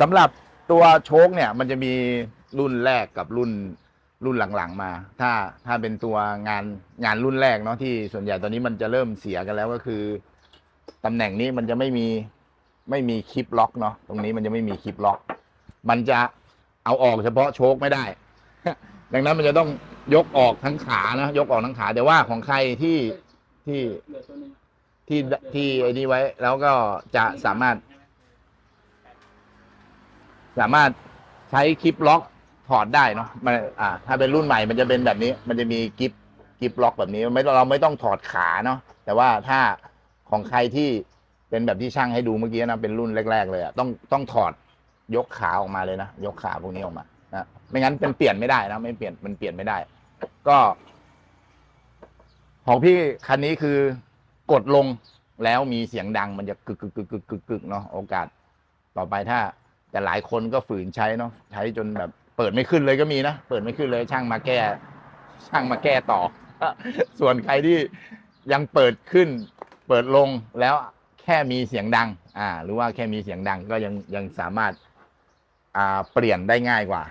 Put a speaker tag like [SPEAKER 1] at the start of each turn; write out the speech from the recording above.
[SPEAKER 1] สำหรับตัวโชคเนี่ยมันจะมีรุ่นแรกกับรุ่นรุ่นหลังๆมา ถ้าถ้าเป็นตัวงานงานรุ่นแรกเนาะที่ส่วนใหญ่ตอนนี้มันจะเริ่มเสียกันแล้วก็คือตำแหน่งนี้มันจะไม่มีไม่มีคลิปล็อกเนาะตรงนี้มันจะไม่มีคลิปล็อก มันจะเอาออกเฉพาะโชคไม่ได้ ดังนั้นมันจะต้องยกออกทั้งขานะยกออกทั้งขา แต่ว่าของใครที่ที่ที่ที่ไอ้นี่ไว้ แล้วก็จะสามารถ สามารถใช้คลิปล็อกถอดได้เนาะมันอ่า ถ้าเป็นรุ่นใหม่มันจะเป็นแบบนี้ มันจะมีกิฟกิฟล็อกแบบนี้ไม่เราไม่ต้องถอดขาเนาะแต่ว่าถ้าของใครที่เป็นแบบที่ช่างให้ดูเมื่อกี้นะเป็นรุ่นแรก ๆ เลยอะต้องต้องถอดยกขาออกมาเลยนะยกขาพวกนี้ออกมานะไม่งั้นเป็นเปลี่ยนไม่ได้นะไม่เปลี่ยนมันเปลี่ยนไม่ได้ ก็ ของพี่คันนี้คือกดลงแล้วมีเสียงดังมันจะกึกกึกกึกกึกกึกกึกเนาะโอกาส ต่อไปถ้า แต่หลายคนก็ฝืนใช้เนาะใช้จนแบบเปิดไม่ขึ้นเลยก็มีนะ เปิดไม่ขึ้นเลยช่างมาแก้ ช่างมาแก้ต่อ ส่วนใครที่ยังเปิดขึ้น เปิดลงแล้วแค่มีเสียงดัง อ่า หรือว่าแค่มีเสียงดังก็ยังยังสามารถ อ่า เปลี่ยนได้ง่ายกว่า